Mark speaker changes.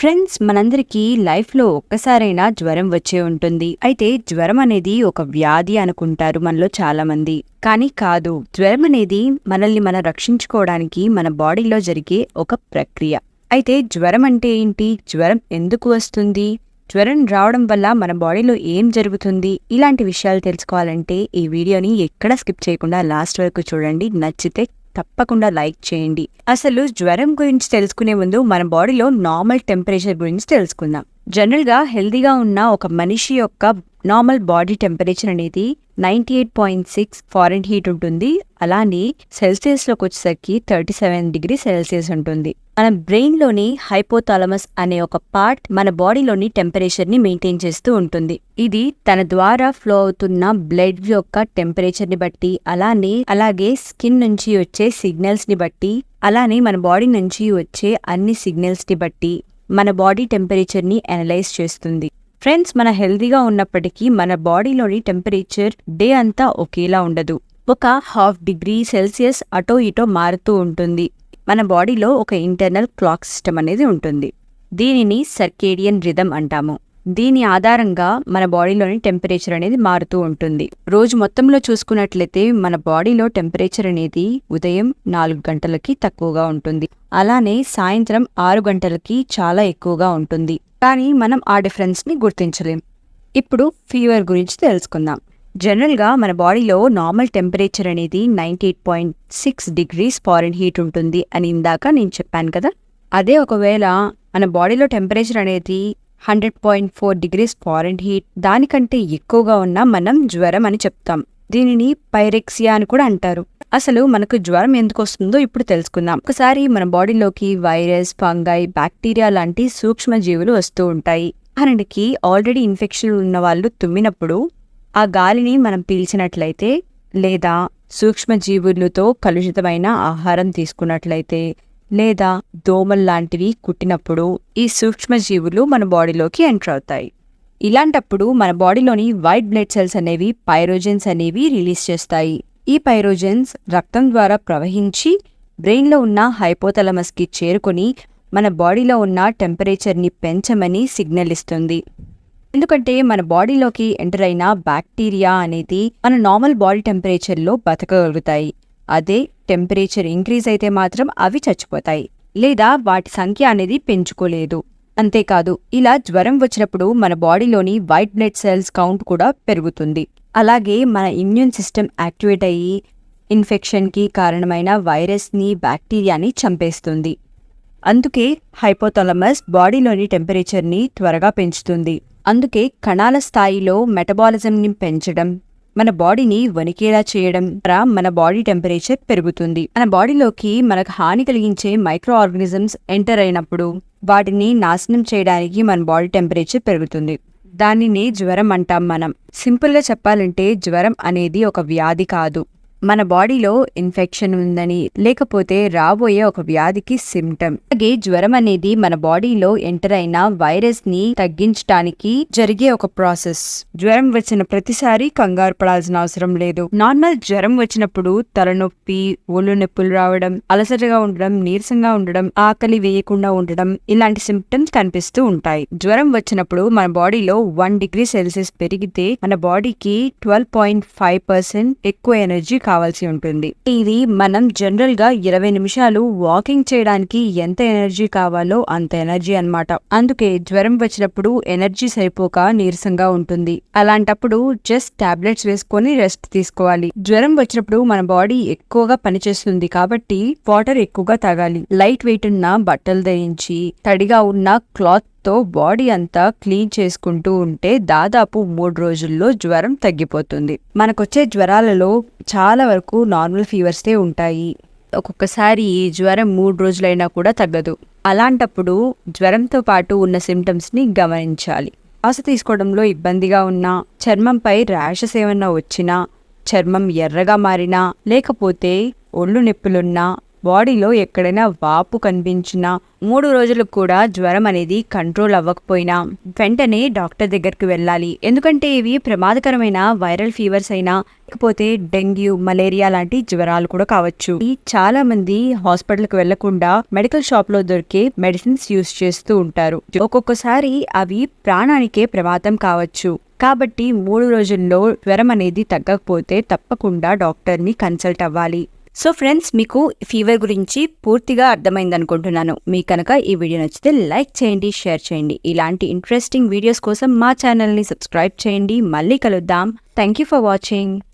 Speaker 1: Friends మనందరికీ లైఫ్లో ఒక్కసారైనా జ్వరం వచ్చే ఉంటుంది. అయితే జ్వరం అనేది ఒక వ్యాధి అనుకుంటారు మనలో చాలామంది. కానీ కాదు జ్వరం అనేది మనల్ని మనం రక్షించుకోవడానికి మన బాడీలో జరిగే ఒక ప్రక్రియ. అయితే జ్వరం అంటే ఏంటి? జ్వరం ఎందుకు వస్తుంది? జ్వరం రావడం వల్ల మన బాడీలో ఏం జరుగుతుంది? ఇలాంటి విషయాలు తెలుసుకోవాలంటే ఈ వీడియోని ఎక్కడ స్కిప్ చేయకుండా లాస్ట్ వరకు చూడండి. నచ్చితే తప్పకుండా లైక్ చేయండి. అసలు జ్వరం గురించి తెలుసుకునే ముందు మన బాడీలో నార్మల్ టెంపరేచర్ గురించి తెలుసుకుందాం. జనరల్గా హెల్దీగా ఉన్న ఒక మనిషి యొక్క నార్మల్ బాడీ టెంపరేచర్ అనేది ninety eight point six fahrenheit ఉంటుంది. అలానే సెల్సియస్లోకి వచ్చేసరికి థర్టీ సెవెన్ డిగ్రీ సెల్సియస్ ఉంటుంది. మన బ్రెయిన్లోని హైపోథాలమస్ అనే ఒక పార్ట్ మన బాడీలోని టెంపరేచర్ని మెయింటైన్ చేస్తూ ఉంటుంది. ఇది తన ద్వారా ఫ్లో అవుతున్న బ్లడ్ యొక్క టెంపరేచర్ని బట్టి అలానే అలాగే స్కిన్ నుంచి వచ్చే సిగ్నల్స్ని బట్టి అలానే మన బాడీ నుంచి వచ్చే అన్ని సిగ్నల్స్ని బట్టి మన బాడీ టెంపరేచర్ని అనలైజ్ చేస్తుంది. ఫ్రెండ్స్ మన హెల్దీగా ఉన్నప్పటికీ మన బాడీలోని టెంపరేచర్ డే అంతా ఒకేలా ఉండదు. ఒక హాఫ్ డిగ్రీ సెల్సియస్ అటో ఇటో మారుతూ ఉంటుంది. మన బాడీలో ఒక ఇంటర్నల్ క్లాక్ సిస్టమ్ అనేది ఉంటుంది. దీనిని సర్కేడియన్ రిధమ్ అంటాము. దీని ఆధారంగా మన బాడీలోని టెంపరేచర్ అనేది మారుతూ ఉంటుంది. రోజు మొత్తంలో చూసుకున్నట్లయితే మన బాడీలో టెంపరేచర్ అనేది ఉదయం నాలుగు గంటలకి తక్కువగా ఉంటుంది. అలానే సాయంత్రం ఆరు గంటలకి చాలా ఎక్కువగా ఉంటుంది. కానీ మనం ఆ డిఫరెన్స్ని గుర్తించలేం. ఇప్పుడు ఫీవర్ గురించి తెలుసుకుందాం. జనరల్గా మన బాడీలో నార్మల్ టెంపరేచర్ అనేది ninety eight point six degrees fahrenheit ఉంటుంది అని ఇందాక నేను చెప్పాను కదా. అదే ఒకవేళ మన బాడీలో టెంపరేచర్ అనేది hundred point four degrees fahrenheit. దానికంటే ఎక్కువగా ఉన్న మనం జ్వరం అని చెప్తాం. దీనిని పైరెక్సియా అని కూడా అంటారు. అసలు మనకు జ్వరం ఎందుకు వస్తుందో ఇప్పుడు తెలుసుకుందాం. ఒకసారి మన బాడీలోకి వైరస్ ఫంగై బ్యాక్టీరియా లాంటి సూక్ష్మ జీవులు వస్తూ ఉంటాయి. ఉదాహరణకి ఆల్రెడీ ఇన్ఫెక్షన్ ఉన్న వాళ్ళు తుమ్మినప్పుడు ఆ గాలిని మనం పీల్చినట్లయితే లేదా సూక్ష్మ జీవులతో కలుషితమైన ఆహారం తీసుకున్నట్లయితే లేదా దోమల్లాంటివి కుట్టినప్పుడు ఈ సూక్ష్మజీవులు మన బాడీలోకి ఎంటర్ అవుతాయి. ఇలాంటప్పుడు మన బాడీలోని వైట్ బ్లడ్ సెల్స్ అనేవి పైరోజెన్స్ అనేవి రిలీజ్ చేస్తాయి. ఈ పైరోజెన్స్ రక్తం ద్వారా ప్రవహించి బ్రెయిన్లో ఉన్న హైపోతలమస్కి చేరుకొని మన బాడీలో ఉన్న టెంపరేచర్ని పెంచమని సిగ్నల్ ఇస్తుంది. ఎందుకంటే మన బాడీలోకి ఎంటర్ అయిన బ్యాక్టీరియా అనేది మన నార్మల్ బాడీ టెంపరేచర్లో బతకగలుగుతాయి. అదే టెంపరేచర్ ఇంక్రీజ్ అయితే మాత్రం అవి చచ్చిపోతాయి లేదా వాటి సంఖ్య అనేది పెంచుకోలేదు. అంతేకాదు ఇలా జ్వరం వచ్చినప్పుడు మన బాడీలోని వైట్ బ్లడ్ సెల్స్ కౌంట్ కూడా పెరుగుతుంది. అలాగే మన ఇమ్యూన్ సిస్టమ్ యాక్టివేట్ అయ్యి ఇన్ఫెక్షన్కి కారణమైన వైరస్ని బ్యాక్టీరియాని చంపేస్తుంది. అందుకే హైపోథలమస్ బాడీలోని టెంపరేచర్ని త్వరగా పెంచుతుంది. అందుకే కణాల స్థాయిలో మెటబాలిజంని పెంచడం మన బాడీని వణికేలా చేయడం ద్వారా మన బాడీ టెంపరేచర్ పెరుగుతుంది. మన బాడీలోకి మనకు హాని కలిగించే మైక్రో ఆర్గానిజమ్స్ ఎంటర్ అయినప్పుడు వాటిని నాశనం చేయడానికి మన బాడీ టెంపరేచర్ పెరుగుతుంది. దానిని జ్వరం అంటాం మనం. సింపుల్గా చెప్పాలంటే జ్వరం అనేది ఒక వ్యాధి కాదు. మన బాడీలో ఇన్ఫెక్షన్ ఉందని లేకపోతే రాబోయే ఒక వ్యాధికి సిమ్టమ్ అలాగే జ్వరం అనేది మన బాడీలో ఎంటర్ అయిన వైరస్ని తగ్గించడానికి జరిగే ఒక ప్రాసెస్. జ్వరం వచ్చిన ప్రతిసారి కంగారు పడాల్సిన అవసరం లేదు. నార్మల్ జ్వరం వచ్చినప్పుడు తలనొప్పి ఒళ్ళు నొప్పులు రావడం అలసటగా ఉండడం నీరసంగా ఉండడం ఆకలి వేయకుండా ఉండడం ఇలాంటి సిమ్టమ్స్ కనిపిస్తూ ఉంటాయి. జ్వరం వచ్చినప్పుడు మన బాడీలో వన్ డిగ్రీ సెల్సియస్ పెరిగితే మన బాడీకి ట్వెల్వ్ పాయింట్ ఫైవ్ పర్సెంట్ ఎక్కువ ఎనర్జీ కావాల్సి ఉంటుంది. ఇది మనం జనరల్గా ఇరవై నిమిషాలు వాకింగ్ చేయడానికి ఎంత ఎనర్జీ కావాలో అంత ఎనర్జీ అన్నమాట. అందుకే జ్వరం వచ్చినప్పుడు ఎనర్జీ సరిపోక నీరసంగా ఉంటుంది. అలాంటప్పుడు జస్ట్ టాబ్లెట్స్ వేసుకొని రెస్ట్ తీసుకోవాలి. జ్వరం వచ్చినప్పుడు మన బాడీ ఎక్కువగా పనిచేస్తుంది కాబట్టి వాటర్ ఎక్కువగా తాగాలి. లైట్ వెయిట్ ఉన్న బట్టలు ధరించి తడిగా ఉన్న క్లాత్ తో బాడీ అంతా క్లీన్ చేసుకుంటూ ఉంటే దాదాపు మూడు రోజుల్లో జ్వరం తగ్గిపోతుంది. మనకొచ్చే జ్వరాలలో చాలా వరకు నార్మల్ ఫీవర్సే ఉంటాయి. ఒక్కొక్కసారి ఈ జ్వరం మూడు రోజులైనా కూడా తగ్గదు. అలాంటప్పుడు జ్వరంతో పాటు ఉన్న సిమ్టమ్స్ని గమనించాలి. శ్వాస తీసుకోవడంలో ఇబ్బందిగా ఉన్నా చర్మంపై ర్యాషెస్ ఏమన్నా వచ్చినా చర్మం ఎర్రగా మారినా లేకపోతే ఒళ్ళు నొప్పులున్నా బాడీలో ఎక్కడైనా వాపు కనిపించినా మూడు రోజులకు కూడా జ్వరం అనేది కంట్రోల్ అవ్వకపోయినా వెంటనే డాక్టర్ దగ్గరికి వెళ్ళాలి. ఎందుకంటే ఇవి ప్రమాదకరమైన వైరల్ ఫీవర్స్ అయినా లేకపోతే డెంగ్యూ మలేరియా లాంటి జ్వరాలు కూడా కావచ్చు. ఈ చాలా మంది హాస్పిటల్కి వెళ్ళకుండా మెడికల్ షాప్లో దొరికే మెడిసిన్స్ యూస్ చేస్తూ ఉంటారు. ఒక్కొక్కసారి అవి ప్రాణానికే ప్రమాదం కావచ్చు. కాబట్టి మూడు రోజుల్లో జ్వరం అనేది తగ్గకపోతే తప్పకుండా డాక్టర్ని కన్సల్ట్ అవ్వాలి. సో ఫ్రెండ్స్ మీకు ఫీవర్ గురించి పూర్తిగా అర్థమైంది అనుకుంటున్నాను మీ కనుక ఈ వీడియో నచ్చితే లైక్ చేయండి షేర్ చేయండి. ఇలాంటి ఇంట్రెస్టింగ్ వీడియోస్ కోసం మా ఛానల్ని సబ్స్క్రైబ్ చేయండి. మళ్ళీ కలుద్దాం. Thank you for watching.